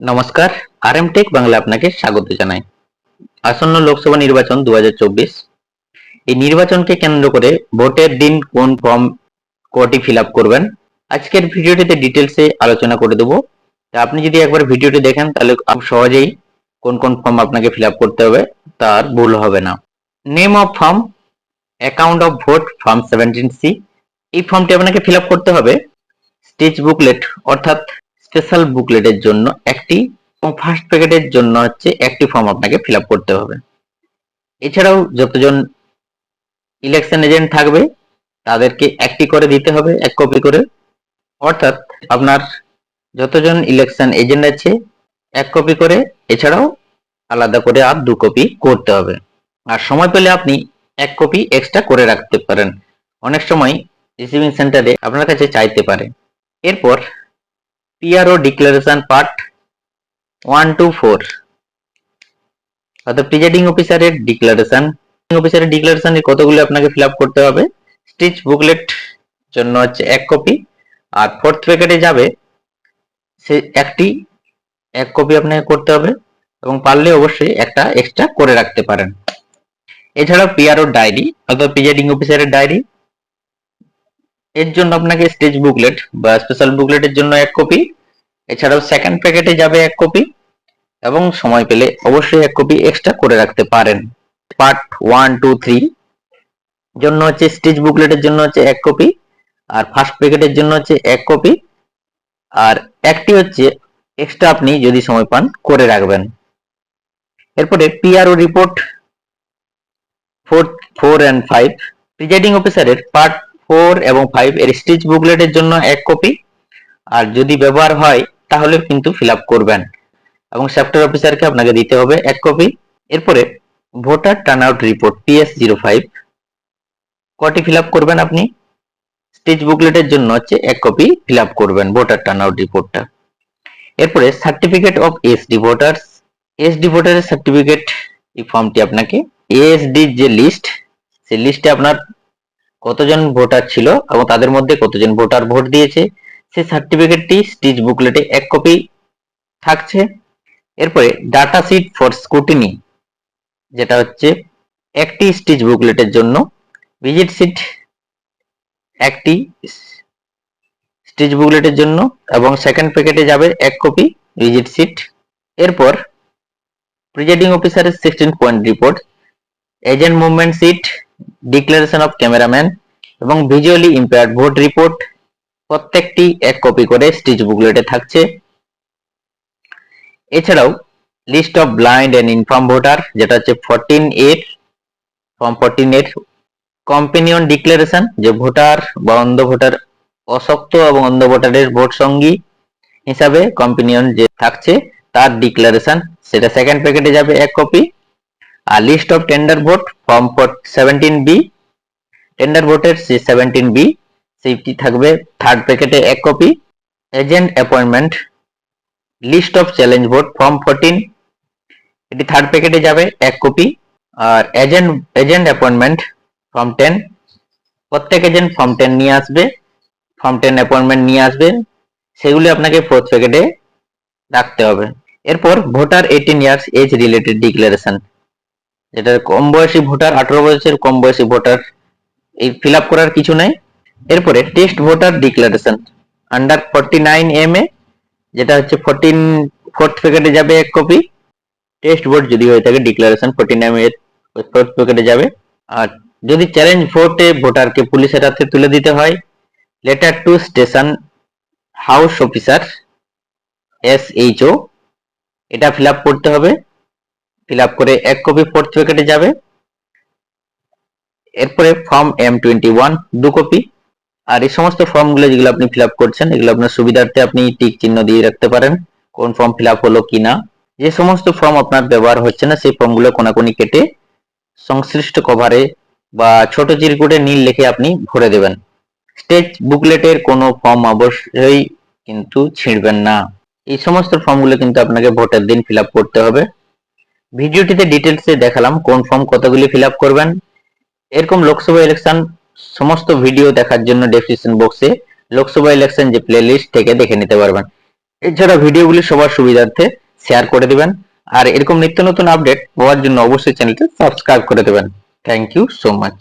নমস্কার আর M take Bangla আপনাকে স্বাগত জানাই। আসন্ন লোকসভা নির্বাচন দু হাজার চব্বিশ। এই নির্বাচনকে কেন্দ্র করে ভোটের দিন কোন ফর্ম কটি ফিল করবেন, আজকের ভিডিওটিতে ডিটেলসে আলোচনা করে দেবো। আপনি যদি একবার ভিডিওটি দেখেন, তাহলে সহজেই কোন কোন ফর্ম আপনাকে ফিল করতে হবে, তার ভুল হবে না। Name of form account of vote form seventeen C এই ফর্মটি আপনাকে ফিল করতে হবে স্টেজ বুকলেট অর্থাৎ স্পেশাল বুকলেটের জন্য একটি ফার্স্ট প্যাকেটের জন্য হচ্ছে একটি ফর্ম আপনাকে ফিল করতে হবে। এছাড়াও যতজন ইলেকশন এজেন্ট থাকবে, তাদেরকে একটি করে দিতে হবে, এক কপি করে। অর্থাৎ আপনার যতজন ইলেকশন এজেন্ট আছে, এক কপি করে, এছাড়াও আলাদা করে আর দু কপি করতে হবে। আর সময় পেলে আপনি এক কপি এক্সট্রা করে রাখতে পারেন। অনেক সময় রিসিভিং সেন্টারে আপনার কাছে চাইতে পারে। এরপর PRO declaration part one two four অর্থাৎ প্রিজাইডিং অফিসারের ডিক্লারেশন অফিসারের ডিক্লারেশন কতগুলো আপনাকে ফিল করতে হবে? স্টিচ বুকলেট জন্য হচ্ছে এক কপি আর ফোর্থ প্যাকেটে যাবে, সে একটি এক কপি আপনাকে করতে হবে এবং পারলে অবশ্যই একটা এক্সট্রা করে রাখতে পারেন। এছাড়াও পিআরও ডায়েরি অর্থাৎ প্রিজাইডিং অফিসারের ডায়েরি এর জন্য আপনাকে স্টেজ বুকলেট বা স্পেশাল বুকলেটের জন্য এক কপি এছাড়াও সেকেন্ড প্যাকেটে যাবে এক কপি এবং সময় পেলে অবশ্যই এক কপি এক্সট্রা করে রাখতে পারেন। পার্ট ওয়ান টু থ্রি জন্য হচ্ছে স্টেজ বুকলেটের জন্য হচ্ছে এক কপি আর ফার্স্ট প্যাকেটের জন্য হচ্ছে এক কপি আর একটি হচ্ছে এক্সট্রা আপনি যদি সময় পান করে রাখবেন। এরপরে PRO report four four and five presiding অফিসারের পার্ট ফোর এবং ফাইভ এর স্টিচ বুকলেটের জন্য এক কপি। আর যদি ব্যবহার হয়, তাহলে কিন্তু ফিল করবেন। এবং সেক্টর অফিসারকে আপনাকে দিতে হবে এক কপি। এরপরে voter turn out report, PS zero five. কটি ফিল করবেন আপনি? স্টিচ বুকলেটের জন্য হচ্ছে এক কপি ফিল করবেন ভোটার টার্ন আউট রিপোর্টটা। এরপরে certificate of SD voters. SD ভোটারের সার্টিফিকেট এই ফর্মটি আপনাকে এএসডি যে লিস্ট, সেই লিস্টে আপনার কতজন ভোটার ছিল এবং তাদের মধ্যে কতজন ভোটার ভোট দিয়েছে, সেই সার্টিফিকেটটি স্টিচ বুকলেটে এক কপি থাকছে। এরপরে ডাটা শিট ফর স্কুটিনি যেটা হচ্ছে একটি স্টিচ বুকলেটের জন্য ভিজিট শিট একটি স্টিচ বুকলেটের জন্য এবং সেকেন্ড প্যাকেটে যাবে এক কপি ভিজিট শিট এরপর প্রিজাইডিং অফিসারের sixteen point report agent movement sheet declaration of cameraman এবং ভিজুয়ালি ইম্পেয়ার্ড ভোট রিপোর্ট প্রত্যেকটি এক কপি করে স্টিচ বুকলেটে থাকছে। এছাড়াও list of blind and infirm voter যেটা হচ্ছে ফোরটিন এর ফর্ম ফোরটিন এর কম্পেনিয়ন ডিক্লারেশন যে ভোটার বা অন্ধ ভোটার অশক্ত এবং অন্ধ ভোটারের ভোট সঙ্গী হিসাবে কম্পেনিয়ন যে থাকছে, তার ডিক্লারেশন সেটা সেকেন্ড প্যাকেটে যাবে এক copy R list of tender vote form seventeen B tender ভোটের সে সেভেন্টিন বি সেইটি থাকবে থার্ড প্যাকেটে এক copy agent appointment list of challenge vote form fourteen এটি থার্ড প্যাকেটে যাবে, এক কপি আর agent agent appointment form ten প্রত্যেক এজেন্ট ফর্ম টেন নিয়ে আসবে ফর্ম টেন অ্যাপয়েন্টমেন্ট নিয়ে আসবে, সেগুলি আপনাকে ফোর্থ প্যাকেটে রাখতে হবে। এরপর voter eighteen years age related declaration যেটা কম বয়সী ভোটার, আঠারো বছরের কম বয়সী ভোটার, এই ফিল করার কিছু নাই। এরপরে test voter declaration under forty nine M A যেটা হচ্ছে ফোরটিন ফোর্থ প্যাকেটে যাবে এক কপি টেস্ট ভোট যদি হয়ে থাকে ডিক্লারেশন ফোরটি নাইন এর ফোর্থ প্যাকেটে যাবে। আর যদি চ্যালেঞ্জ ভোটে ভোটারকে পুলিশের হাতে তুলে দিতে হয় letter to station house officer S H O এটা ফিল করতে হবে। ফিল আপ করে এক কপি ফোর্থ প্যাকেটে যাবে। এরপরে ফর্ম এম টোয়েন্টি ওয়ান দু কপি আর এই সমস্ত ফর্মগুলো যেগুলো আপনি ফিল আপ করছেন, এগুলো আপনার সুবিধার্থে আপনি টিক চিহ্ন দিয়ে রাখতে পারেন, কোন ফর্ম ফিল আপ হলো কি না যে সমস্ত ফর্ম আপনার ব্যবহার হচ্ছে না, সেই ফর্মগুলো কোনাকুনি কেটে সংশ্লিষ্ট কভারে বা ছোট চিরকুটে নীল লিখে আপনি ভরে দেবেন। স্টেজ বুকলেটের কোনো ফর্ম অবশ্যই কিন্তু ছিঁড়বেন না। এই সমস্ত ফর্মগুলো কিন্তু আপনাকে ভোটের দিন ফিল আপ করতে হবে। ভিডিওটিতে ডিটেলসে দেখালাম কোন ফর্ম কতগুলি ফিল করবেন। এরকম লোকসভা ইলেকশন সমস্ত ভিডিও দেখার জন্য ডেসক্রিপশন বক্সে লোকসভা ইলেকশন যে প্লেলিস্ট থেকে দেখে নিতে পারবেন। এছাড়া ভিডিওগুলি সবার সুবিধার্থে শেয়ার করে দেবেন। আর এরকম নিত্য নতুন আপডেট পাওয়ার জন্য অবশ্যই চ্যানেলটি সাবস্ক্রাইব করে দেবেন। Thank you so much